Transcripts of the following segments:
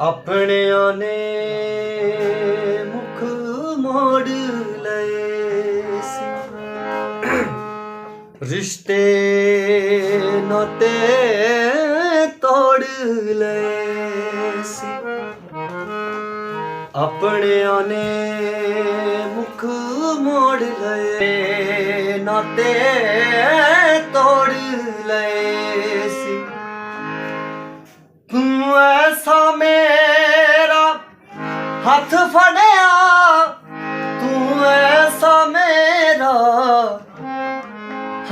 ਆਪਣਿਆਂ ਨੇ ਰਿਸ਼ਤੇ ਨਾਤੇ ਤੋੜ ਲਏ ਸੀ ਆਪਣਿਆਂ ਨੇ ਮੁਖ ਮੋੜ ਲਏ ਨਾਤੇ ਤੋੜ ਲਏ ਸੀ ਤੂੰ ਐਸਾ ਮੇਰਾ ਹੱਥ ਫੜ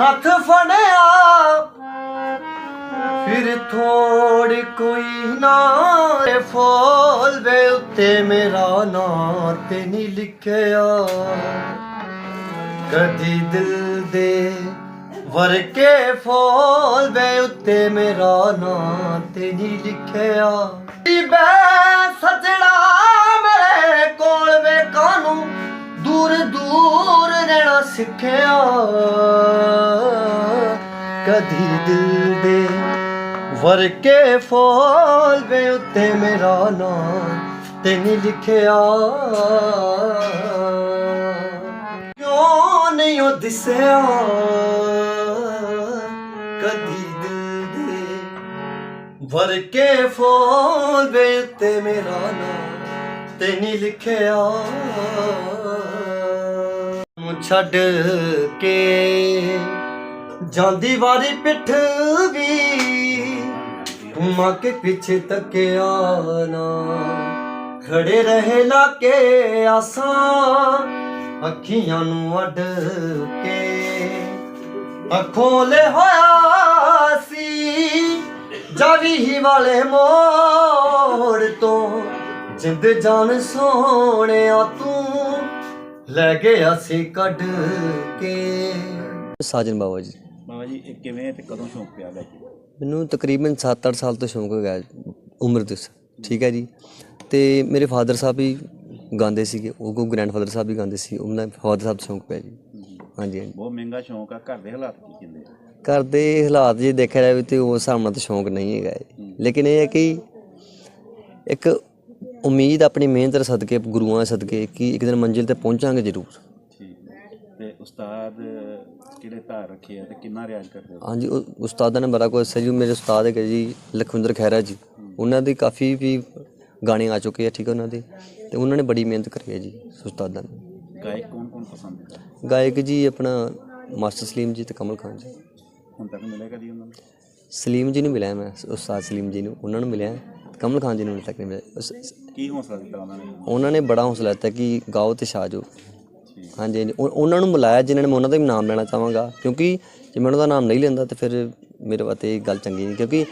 ਹੱਥ ਫੜਿਆ। ਫਿਰ ਥੋੜ ਕੋਈ ਨਾ ਏ ਫੋਲ ਵੇ ਉੱਤੇ ਮੇਰਾ ਨਾਂ ਤੇ ਨਹੀਂ ਲਿਖਿਆ। ਕਦੀ ਦਿਲ ਦੇ ਵਰਕੇ ਫੋਲ ਵੇ ਉੱਤੇ ਮੇਰਾ ਨਾਂ ਤੇ ਨਹੀਂ ਲਿਖਿਆ। ਬੈ ਸਜਣਾ ਮੇਰੇ ਕੋਲ ਵੇ ਕਾਨੂੰ ਦੂਰ ਦੂਰ ਰਹਿਣਾ ਸਿੱਖਿਆ। ਕਦੀ ਦਿਲ ਦੇ ਵਰਕੇ ਫੋਲ ਵੇ ਉੱਤੇ ਮੇਰਾ ਨਾਂ ਤੇ ਨਹੀਂ ਲਿਖਿਆ। ਕਿਉਂ ਨਹੀਂ ਉਹ ਦਿਸਿਆ? ਕਦੀ ਦਿਲ ਦੇ ਵਰ ਕੇ ਫੋਲ ਵੇ ਉੱਤੇ ਮੇਰਾ ਨਾਮ ਤੇ ਨਹੀਂ ਲਿਖਿਆ। ਛੱਡ ਕੇ ਜਾਂਦੀ ਵਾਰੀ ਪਿੱਠ ਵੀ ਘੁਮਾ ਕੇ ਪਿੱਛੇ ਤੱਕਿਆ ਨਾ। ਖੜੇ ਰਹੇ ਲਾ ਕੇ ਆਸਾਂ ਅੱਖੀਆਂ ਨੂੰ ਅੱਡ ਕੇ। ਅੱਖੋਂ ਲੈ ਹੋਇਆ ਸੀ ਜਾਵੀ ਹੀ ਵਾਲੇ ਮੋੜ ਤੋਂ। ਜਿੰਦ ਜਾਨ ਸੋਹਣਿਆ ਤੂੰ ਲੈ ਗਿਆ ਸੀ ਕੱਢ ਕੇ। ਸਾਜਨ ਬਾਬਾ ਜੀ। ਬਾਬਾ ਜੀ ਇਹ ਕਿਵੇਂ ਤੇ ਕਦੋਂ ਸ਼ੌਂਕ ਪਿਆ ਲੈ ਕੇ? ਮੈਨੂੰ ਤਕਰੀਬਨ 7-8 ਸਾਲ ਤੋਂ ਸ਼ੌਂਕ ਹੋ ਗਿਆ ਉਮਰ ਦੇ ਠੀਕ ਹੈ ਜੀ। ਤੇ ਮੇਰੇ ਫਾਦਰ ਸਾਹਿਬ ਵੀ ਗਾਉਂਦੇ ਸੀਗੇ। ਉਹ ਕੋ ਗ੍ਰੈਂਡਫਾਦਰ ਸਾਹਿਬ ਵੀ ਗਾਉਂਦੇ ਸੀ। ਉਹਨਾਂ ਫਾਦਰ ਸਾਹਿਬ ਸ਼ੌਂਕ ਪਿਆ ਜੀ। ਹਾਂਜੀ ਹਾਂਜੀ। ਬਹੁਤ ਮਹਿੰਗਾ ਸ਼ੌਂਕ ਆ। ਘਰ ਦੇ ਹਾਲਾਤ ਕੀ ਕਹਿੰਦੇ ਆ? ਘਰ ਦੇ ਹਾਲਾਤ ਜੇ ਦੇਖਿਆ ਜਾਵੇ ਤੇ ਉਸ ਹਿਸਾਬ ਨਾਲ ਤਾਂ ਸ਼ੌਂਕ ਨਹੀਂ ਹੈਗਾ। ਲੇਕਿਨ ਇਹ ਹੈ ਕਿ ਇੱਕ ਉਮੀਦ ਆਪਣੀ ਮਿਹਨਤ ਦੇ ਸਦਕੇ ਗੁਰੂਆਂ ਦੇ ਸਦਕੇ ਕਿ ਇੱਕ ਦਿਨ ਮੰਜ਼ਿਲ ਤੇ ਪਹੁੰਚਾਂਗੇ ਜ਼ਰੂਰ। ਤੇ ਉਸਤਾਦ ਕਿਹੜੇ ਧਾਰ ਰੱਖੇ ਆ ਤੇ ਕਿੰਨਾ ਰਿਆਜ਼ ਕਰਦੇ ਹੋ? ਹਾਂਜੀ ਉਹ ਉਸਤਾਦਾਂ ਨੇ ਬੜਾ ਕੁਝ ਦੱਸਿਆ ਜੀ। ਮੇਰੇ ਉਸਤਾਦ ਹੈਗੇ ਜੀ ਲਖਵਿੰਦਰ ਖਹਿਰਾ ਜੀ। ਉਹਨਾਂ ਦੀ ਕਾਫੀ ਵੀ ਗਾਣੇ ਆ ਚੁੱਕੇ ਆ ਠੀਕ ਹੈ ਉਹਨਾਂ ਦੇ। ਤੇ ਉਹਨਾਂ ਨੇ ਬੜੀ ਮਿਹਨਤ ਕਰੀ ਹੈ ਜੀ ਉਸਤਾਦਾਂ ਨੇ। ਗਾਇਕ ਕੌਣ ਕੌਣ ਪਸੰਦ ਹੈ ਗਾਇਕ ਜੀ ਆਪਣਾ ਮਾਸਟਰ ਸਲੀਮ ਜੀ ਤੇ ਕਮਲ ਖਾਨ ਜੀ। ਹੁਣ ਤੱਕ ਮਿਲਿਆ ਕਦੀ ਉਹਨਾਂ ਨੂੰ? ਸਲੀਮ ਜੀ ਨੂੰ ਮਿਲਿਆ ਮੈਂ ਉਸਤਾਦ ਸਲੀਮ ਜੀ ਨੂੰ। ਉਹਨਾਂ ਨੂੰ ਮਿਲਿਆ ਕਮਲ ਖਾਨ ਜੀ ਨੂੰ ਤੱਕ ਨਹੀਂ ਮਿਲਿਆ। ਕੀ ਹੌਸਲਾ ਦਿੱਤਾ ਉਹਨਾਂ ਨੇ? ਉਹਨਾਂ ਨੇ ਬੜਾ ਹੌਸਲਾ ਦਿੱਤਾ ਕਿ ਗਾਓ ਤੇ ਜਾਓ ਹਾਂਜੀ ਹਾਂਜੀ। ਉਹ- ਉਹਨਾਂ ਨੂੰ ਬੁਲਾਇਆ ਜਿਨ੍ਹਾਂ ਨੇ ਮੈਂ ਉਹਨਾਂ ਦਾ ਵੀ ਨਾਮ ਲੈਣਾ ਚਾਹਾਂਗਾ। ਕਿਉਂਕਿ ਜੇ ਮੈਂ ਉਹਨਾਂ ਦਾ ਨਾਮ ਨਹੀਂ ਲੈਂਦਾ ਤਾਂ ਫਿਰ ਮੇਰੇ ਵਾਸਤੇ ਇਹ ਗੱਲ ਚੰਗੀ ਨਹੀਂ। ਕਿਉਂਕਿ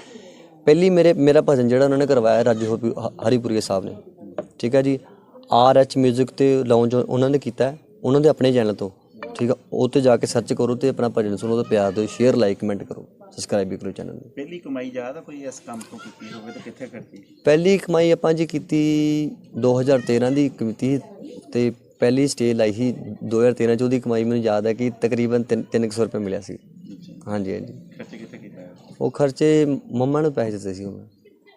ਪਹਿਲੀ ਮੇਰੇ ਮੇਰਾ ਭਜਨ ਜਿਹੜਾ ਉਹਨਾਂ ਨੇ ਕਰਵਾਇਆ ਰਾਜੂ ਹਰੀ- ਹਰੀਪੁਰੀਆ ਸਾਹਿਬ ਨੇ। ਠੀਕ ਹੈ ਜੀ? ਆਰ ਐਚ 뮤직 ਤੇ ਲਾਉਂਚ ਉਹਨਾਂ ਨੇ ਕੀਤਾ ਹੈ, ਉਹਨਾਂ ਦੇ ਆਪਣੇ ਚੈਨਲ ਤੋਂ। ਠੀਕ ਆ? ਉਹ ਤੇ ਜਾ ਕੇ ਸਰਚ ਕਰੋ ਤੇ ਆਪਣਾ ਭਜਨ ਸੁਣੋ ਤੇ ਪਿਆਰ ਦਿਓ। ਸ਼ੇਅਰ ਲਾਈਕ ਕਮੈਂਟ ਕਰੋ। ਸਬਸਕ੍ਰਾਈਬ ਵੀ ਕਰੋ ਚੈਨਲ ਨੂੰ। ਪਹਿਲੀ ਕਮਾਈ ਯਾਦ ਆ ਕੋਈ ਇਸ ਕੰਮ ਤੋਂ ਕੀਤੀ ਹੋਵੇ ਤੇ ਕਿੱਥੇ ਕਰਤੀ? ਪਹਿਲੀ ਕਮਾਈ ਆਪਾਂ ਜੀ ਕੀਤੀ 2013 ਦੀ ਕੀਤੀ ਤੇ ਪਹਿਲੀ ਸਟੇਜ ਲਾਈ ਸੀ 2013 ਚ ਉਹਦੀ ਕਮਾਈ ਮੈਨੂੰ ਯਾਦ ਹੈ ਕਿ ਤਕਰੀਬਨ 300 ਰੁਪਏ ਮਿਲਿਆ ਸੀ। ਹਾਂਜੀ ਹਾਂਜੀ। ਖਰਚੇ ਕਿੱਥੇ ਕੀਤਾ? ਉਹ ਖਰਚੇ ਮੰਮਾ ਨੂੰ ਪੈਸੇ ਦਿੱਤੇ ਸੀ ਉਹ।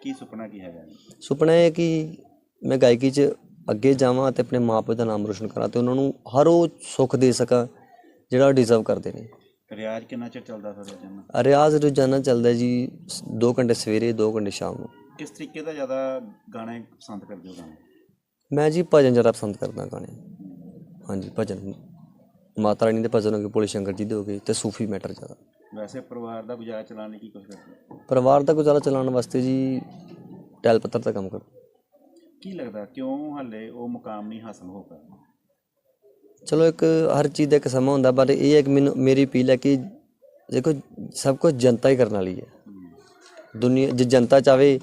ਕੀ ਸੁਪਨਾ ਕੀ ਹੈਗਾ? ਸੁਪਨਾ ਇਹ ਹੈ ਕਿ ਮੈਂ ਗਾਇਕੀ 'ਚ ਅੱਗੇ ਜਾਵਾਂ ਤੇ ਆਪਣੇ ਮਾਪੇ ਦਾ ਨਾਮ ਰੋਸ਼ਨ ਕਰਾਂ ਤੇ ਉਹਨਾਂ ਨੂੰ ਹਰ ਉਹ ਸੁੱਖ ਦੇ ਸਕਾਂ ਜਿਹੜਾ ਉਹ ਡਿਜ਼ਰਵ ਕਰਦੇ ਨੇ। ਰਿਆਜ਼ ਕਿੰਨਾ ਚਿਰ ਚੱਲਦਾ ਫਿਰ ਰੋਜ਼ਾਨਾ? ਰਿਆਜ਼ ਰੋਜ਼ਾਨਾ ਚੱਲਦਾ ਜੀ 2 ਘੰਟੇ ਸਵੇਰੇ 2 ਘੰਟੇ ਸ਼ਾਮ ਨੂੰ। ਕਿਸ ਤਰੀਕੇ ਦਾ ਜ਼ਿਆਦਾ ਗਾਣੇ ਪਸੰਦ ਕਰਦੇ ਹੋ ਗਾਣੇ? ਮੈਂ ਜੀ ਭਜਨ ਜ਼ਿਆਦਾ ਪਸੰਦ ਕਰਦਾ ਗਾਣੇ। ਹਾਂਜੀ ਭਜਨ। ਮਾਤਾ ਰਾਣੀ ਦੇ ਭਜਨ ਹੋ ਗਏ ਭੋਲੇ ਸ਼ੰਕਰ ਜੀ ਦੇ ਹੋ ਗਏ ਤੇ ਸੂਫੀ ਮੈਟਰ ਜ਼ਿਆਦਾ। ਵੈਸੇ ਪਰਿਵਾਰ ਦਾ ਗੁਜ਼ਾਰਾ ਚਲਾਉਣ ਲਈ ਕੀ ਕੁਝ ਕਰਦੇ? ਪਰਿਵਾਰ ਦਾ ਗੁਜ਼ਾਰਾ ਚਲਾਉਣ ਵਾਸਤੇ ਜੀ ਟੈਲ ਪੱਤਰ ਦਾ ਕੰਮ ਕਰਦਾ ਕੀ ਲੱਗਦਾ ਕਿਉਂ ਹੱਲੇ ਉਹ ਮੁਕਾਮ ਨਹੀਂ ਹਾਸਲ ਹੋ ਪਾਇਆ? ਚਲੋ ਇੱਕ ਹਰ ਚੀਜ਼ ਦਾ ਇੱਕ ਸਮਾਂ ਹੁੰਦਾ ਪਰ ਇਹ ਹੈ ਕਿ ਮੈਨੂੰ ਮੇਰੀ ਅਪੀਲ ਹੈ ਕਿ ਦੇਖੋ ਸਭ ਕੁਝ ਜਨਤਾ ਹੀ ਕਰਨ ਵਾਲੀ ਹੈ। ਦੁਨੀਆ ਜੇ ਜਨਤਾ ਚਾਵੇ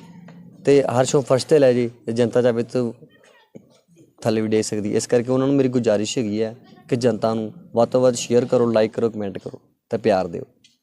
ਤੇ ਹਰ ਸ਼ੋ ਫਸਟ ਤੇ ਲੈ ਜੇ ਜਨਤਾ ਚਾਵੇ ਤਾਂ ਥੱਲੇ ਵੀ ਦੇ ਸਕਦੀ ਇਸ ਕਰਕੇ ਉਹਨਾਂ ਨੂੰ ਮੇਰੀ ਗੁਜ਼ਾਰਿਸ਼ ਹੈਗੀ ਹੈ ਕਿ ਜਨਤਾ ਨੂੰ ਵੱਧ ਤੋਂ ਵੱਧ ਸ਼ੇਅਰ ਕਰੋ ਲਾਈਕ ਕਰੋ ਕਮੈਂਟ ਕਰੋ ਤੇ ਪਿਆਰ ਦਿਓ।